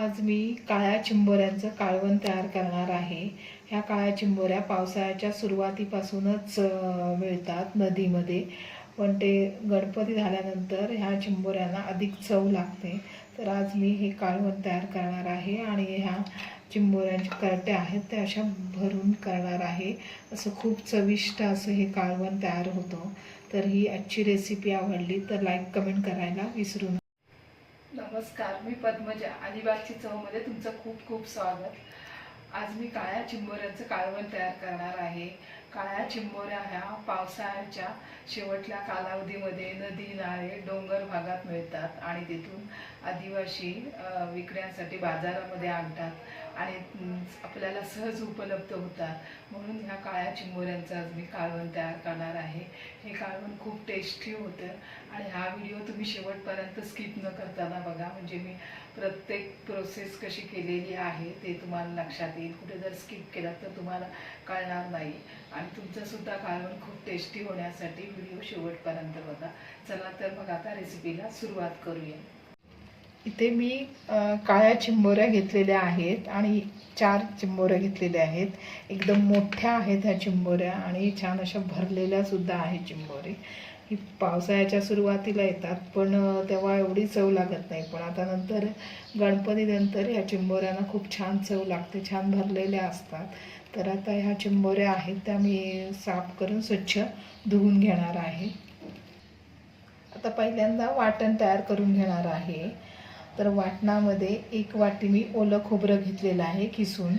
आज मी काळ्या चिंबोऱ्यांचं काळवण तयार करणार आहे. ह्या काळ्या चिंबोऱ्या पावसाळ्याच्या सुरुवातीपासूनच मिळतात नदीमध्ये. पण ते गणपती झाल्यानंतर ह्या चिंबोऱ्यांना अधिक चव लागते. तर आज मी हे काळवण तयार करणार आहे आणि ह्या चिंबोऱ्यांच्या करट्या आहेत त्या अशा भरून करणार आहे. असं खूप चविष्ट असं हे काळवण तयार होतं. तर ही आजची रेसिपी आवडली तर लाईक कमेंट करायला विसरू नका. नमस्कार मी पद्मजा. अलिबागची चवमध्ये तुमचं खूप खूप स्वागत. आज मी काळ्या चिंबोऱ्यांचं काळवण तयार करणार आहे. काळ्या चिंबोऱ्या ह्या पावसाळ्याच्या शेवटल्या कालावधीमध्ये नदी नाळे डोंगर भागात मिळतात आणि तिथून आदिवासी विकण्यासाठी बाजारामध्ये आणतात आणि आपल्याला सहज उपलब्ध होतात. म्हणून ह्या काळ्या चिंबोऱ्यांचं आज मी काळवण तयार करणार आहे. हे काळवण खूप टेस्टी होतं आणि हा व्हिडिओ तुम्ही शेवटपर्यंत स्किप न करताना बघा. म्हणजे मी प्रत्येक प्रोसेस कशी केलेली आहे ते तुम्हाला लक्षात येईल. कुठे जर स्किप केलं तर तुम्हाला कळणार नाही. आणि तुमचंसुद्धा काळवण खूप टेस्टी होण्यासाठी व्हिडिओ शेवटपर्यंत बघा. चला तर मग आता रेसिपीला सुरुवात करूया. इथे मी काळ्या चिंबोऱ्या घेतलेल्या आहेत आणि चार चिंबोऱ्या घेतलेल्या आहेत. एकदम मोठ्या आहेत ह्या चिंबोऱ्या आणि छान अशा भरलेल्या सुद्धा आहेत चिंबोरे. ही पावसाळ्याच्या सुरुवातीला येतात पण तेव्हा एवढी चव लागत नाही. पण आता नंतर गणपतीनंतर ह्या चिंबोऱ्यांना खूप छान चव लागते छान भरलेल्या असतात. तर आता ह्या चिंबोऱ्या आहेत त्या मी साफ करून स्वच्छ धुवून घेणार आहे. आता पहिल्यांदा वाटण तयार करून घेणार आहे. तर वाटणामध्ये एक वाटी मी ओलं खोबरं घेतलेलं आहे किसून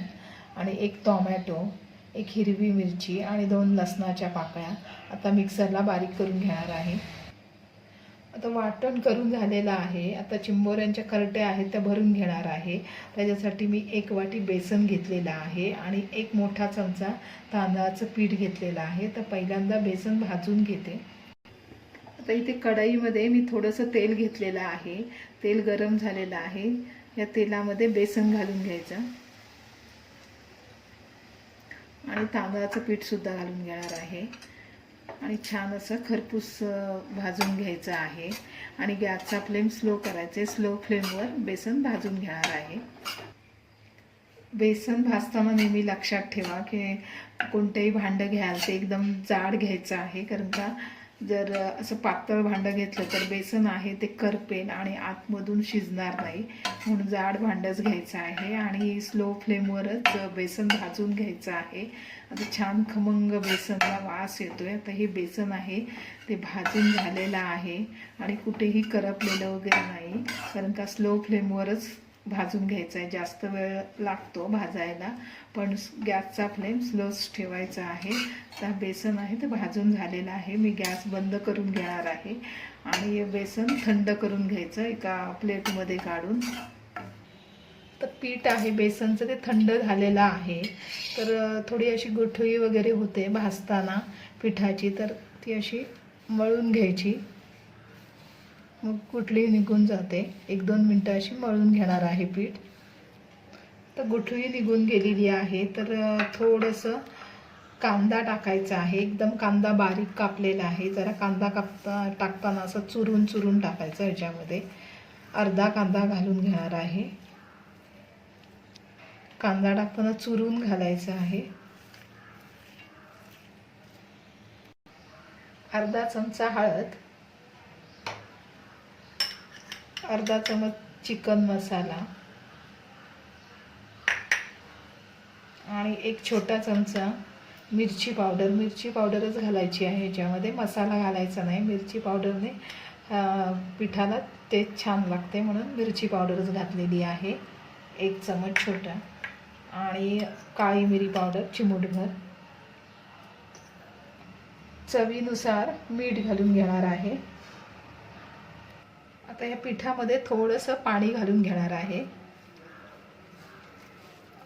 आणि एक टॉमॅटो एक हिरवी मिरची आणि दोन लसणाच्या पाकळ्या आता मिक्सरला बारीक करून घेणार आहे. आता वाटण करून झालेलं आहे. आता चिंबोऱ्यांच्या करट्या आहेत त्या भरून घेणार आहे. त्याच्यासाठी मी एक वाटी बेसन घेतलेलं आहे आणि एक मोठा चमचा तांदळाचं पीठ घेतलेलं आहे. तर पहिल्यांदा बेसन भाजून घेते. आता इथे कढईमध्ये मी थोडंसं तेल घेतलेलं आहे. तेल गरम झालेलं आहे. या तेलामध्ये बेसन घालून घ्यायचं. आणि तांदळाचं पीठसुद्धा घालून घेणार आहे. आणि छान असं खरपूस भाजून घ्यायचं आहे. आणि गॅसचा फ्लेम स्लो करायचे स्लो फ्लेमवर बेसन भाजून घेणार आहे. बेसन भाजताना नेहमी लक्षात ठेवा की कोणतंही भांडं घ्याल ते एकदम जाड घ्यायचं आहे. कारण का जर असं पातळ भांडं घेतलं तर बेसन आहे ते करपेल आणि आतमधून शिजणार नाही. म्हणून जाड भांडंच घ्यायचं आहे आणि स्लो फ्लेमवरच बेसन भाजून घ्यायचं आहे. आता छान खमंग बेसनला वास येतो आहे आता हे बेसन आहे ते भाजून झालेलं आहे आणि कुठेही करपलेलं वगैरे नाही. कारण का स्लो फ्लेमवरच भाजून घ्यायचं आहे जास्त वेळ लागतो भाजायला. पण गॅसचा फ्लेम स्लोच ठेवायचा आहे. तर बेसन आहे ते भाजून झालेलं आहे. मी गॅस बंद करून घेणार आहे. आणि हे बेसन थंड करून घ्यायचं एका प्लेटमध्ये काढून. तर पीठ आहे बेसनचं ते थंड झालेलं आहे. तर थोडी अशी गुठळी वगैरे होते भाजताना पिठाची. तर ती अशी मळून घ्यायची. मग कुठलीही निघून जाते. एक दोन मिनटं अशी मळून घेणार आहे पीठ. तर गुठळी निघून गेलेली आहे. तर थोडंसं कांदा टाकायचा आहे. एकदम कांदा बारीक कापलेला आहे. जरा कांदा कापता टाकताना असं चुरून चुरून टाकायचं ह्याच्यामध्ये. अर्धा कांदा घालून घेणार आहे. कांदा टाकताना चुरून घालायचा आहे. अर्धा चमचा हळद. अर्धा चमच चिकन मसाला. आणि एक छोटा चमचा मिरची पावडर. मिरची पावडरच घालायची आहे ह्याच्यामध्ये मसाला घालायचा नाही. मिरची पावडरने पिठाला ते छान लागते म्हणून मिरची पावडरच घातलेली आहे. एक चमच छोटा. आणि काळी मिरी पावडर चिमूटभर. चवीनुसार मीठ घालून घेणार आहे. आता या पिठामध्ये थोडंसं पाणी घालून घेणार आहे.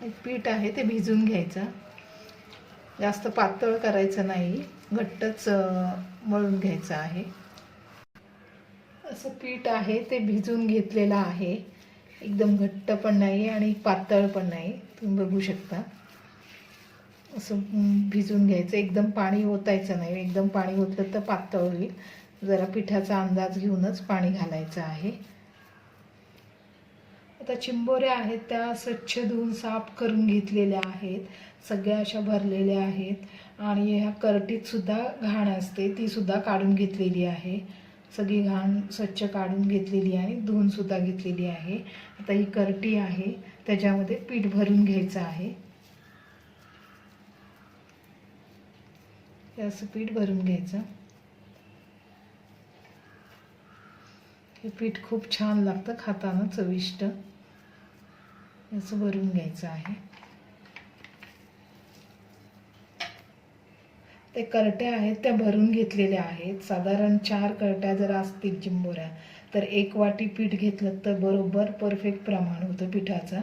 एक पीठ आहे ते भिजून घ्यायचं. जास्त पातळ करायचं नाही घट्टच मळून घ्यायचं आहे. असं पीठ आहे ते भिजून घेतलेलं आहे. एकदम घट्ट पण नाही आणि पातळ पण नाही तुम्ही बघू शकता. असं भिजून घ्यायचं. एकदम पाणी ओतायचं नाही. एकदम पाणी ओतलं तर पातळ होईल. जरा पिठाचा अंदाज घेऊनच पाणी घालायचं आहे. आता चिंबोऱ्या आहेत त्या स्वच्छ धुवून साफ करून घेतलेल्या आहेत सगळ्या अशा भरलेल्या आहेत आणि ह्या करटीत सुद्धा घाण असते तीसुद्धा काढून घेतलेली आहे. सगळी घाण स्वच्छ काढून घेतलेली आहे धुवूनसुद्धा घेतलेली आहे. आता ही करटी आहे त्याच्यामध्ये पीठ भरून घ्यायचं आहे. असं पीठ भरून घ्यायचं. हे पीठ खूप छान लागतं खाताना चविष्ट. असं भरून घ्यायचं आहे. ते करट्या आहेत त्या भरून घेतलेल्या आहेत. साधारण चार करट्या जर असतील चिंबोऱ्या तर एक वाटी पीठ घेतलं तर बरोबर परफेक्ट प्रमाण होतं पिठाचं.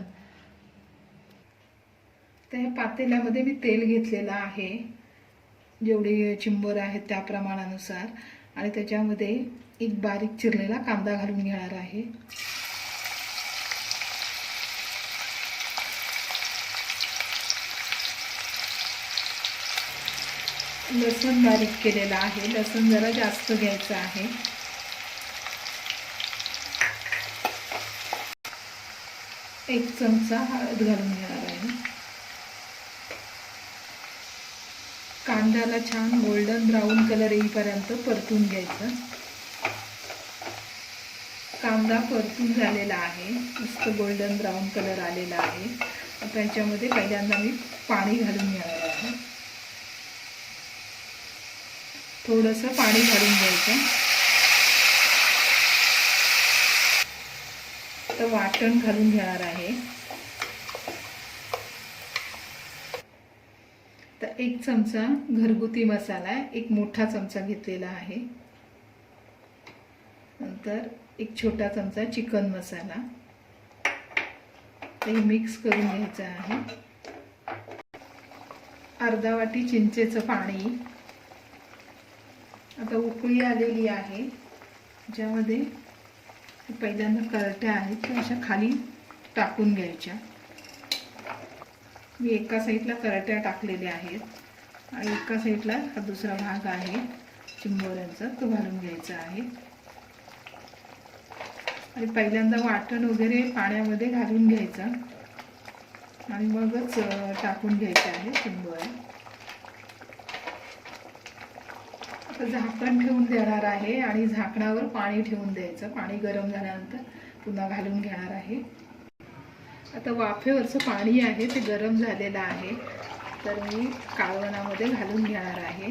त्या पातेल्यामध्ये मी तेल घेतलेलं आहे. जेवढे चिंबर आहेत त्या प्रमाणानुसार. आणि त्याच्यामध्ये एक बारीक चिरलेला कांदा घालून घेणार आहे. लसूण बारीक केलेला आहे. लसूण जरा जास्त घ्यायचं आहे. एक चमचा हळद घालून घेणार आहे. कांद्याला छान गोल्डन ब्राऊन कलर येईपर्यंत परतून घ्यायचं. कांदा परतून झालेला आहे. मस्त गोल्डन ब्राऊन कलर आलेला आहे. आता याच्यामध्ये पहिल्यांदा मी पाणी घालून घेणार आहे. थोडंसं पाणी घालून घ्यायचं. तर वाटण घालून घेणार आहे. तर एक चमचा घरगुती मसाला एक मोठा चमचा घेतलेला आहे. नंतर एक छोटा चमचा चिकन मसाला. ते मिक्स करून घ्यायचं आहे. अर्धा वाटी चिंचेचं पाणी. आता उकळी आलेली आहे. ज्यामध्ये पहिल्यांदा करट्या आहेत त्या अशा खाली टाकून घ्यायच्या. मी एका साईडला करट्या टाकलेल्या आहेत आणि एका साईडला हा दुसरा भाग आहे. चिंबोऱ्यांचा तो घालून घ्यायचा आहे. आणि पहिल्यांदा वाटण वगैरे पाण्यामध्ये घालून घ्यायचं. आणि मगच टाकून घ्यायचे आहे चिंबोऱ्या आता झाकण ठेवून देणार आहे आणि झाकणावर पाणी ठेवून द्यायचं. पाणी गरम झाल्यानंतर पुन्हा घालून घेणार आहे. आता वाफेवरचं पाणी आहे ते गरम झालेलं आहे. तर मी काळवणामध्ये घालून घेणार आहे.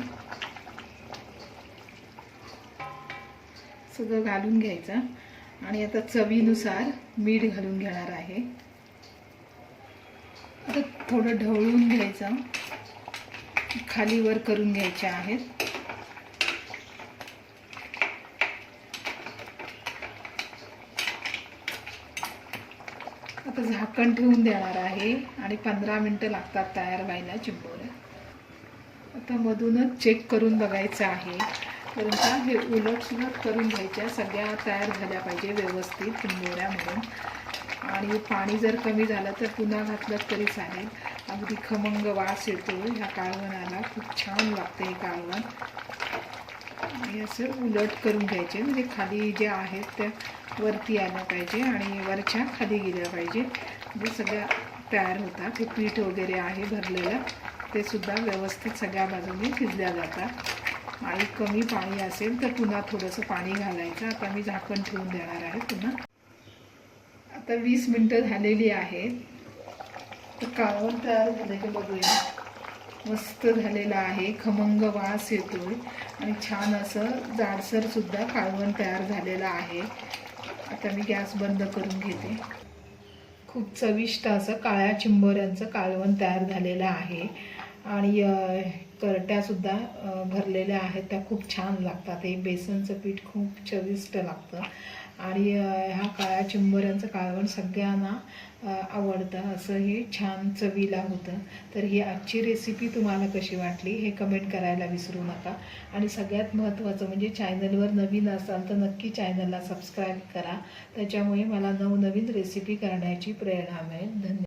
सगळं घालून घ्यायचं. आणि आता चवीनुसार मीठ घालून घेणार आहे. आता थोडं ढवळून घ्यायचं. खाली वर करून घ्यायचे आहेत. आता झाकण ठेवून देणार आहे आणि पंधरा मिनटं लागतात तयार व्हायला चिंबोऱ्या. आता मधूनच चेक करून बघायचं आहे. परंतु हे उलटसुलट करून घ्यायच्या सगळ्या तयार झाल्या पाहिजे व्यवस्थित चिंबोऱ्या म्हणून आणि पाणी जर कमी झालं तर पुन्हा घातलं तरी चालेल. अगदी खमंग वास येतो ह्या काळवणाला खूप छान लागतं हे काळवण. आणि असं उलट करून घ्यायचे. म्हणजे खाली जे आहेत त्या वरती आल्या पाहिजे आणि वरच्या खाली गेल्या पाहिजे. म्हणजे सगळ्या तयार होतात. हे पीठ वगैरे आहे भरलेलं. ते सुद्धा व्यवस्थित सगळ्या बाजूने शिजल्या जातात. आणि कमी पाणी असेल तर पुन्हा थोडंसं पाणी घालायचं. आता मी झाकण ठेवून देणार आहे पुन्हा. आता वीस मिनटं झालेली आहेत. तर काळवण तयार झालं बघूया. मस्त झालेलं आहे. खमंग वास येतो आणि छान असं जाडसरसुद्धा काळवण तयार झालेलं आहे. आता मी गॅस बंद करून घेते. खूप चविष्ट असं काळ्या चिंबोऱ्यांचं काळवण तयार झालेलं आहे. आणि करट्यासुद्धा भरलेल्या आहेत. त्या खूप छान लागतात. हे बेसनचं पीठ खूप चविष्ट लागतं. आणि ह्या काळ्या चिंबऱ्यांचं काळवण सगळ्यांना आवडतं. असं हे छान चवीला होतं. तर ही आजची रेसिपी तुम्हाला कशी वाटली हे कमेंट करायला विसरू नका. आणि सगळ्यात महत्त्वाचं म्हणजे चॅनलवर नवीन असाल तर नक्की चॅनलला सबस्क्राईब करा. त्याच्यामुळे मला नवनवीन रेसिपी करण्याची प्रेरणा मिळेल. धन्यवाद.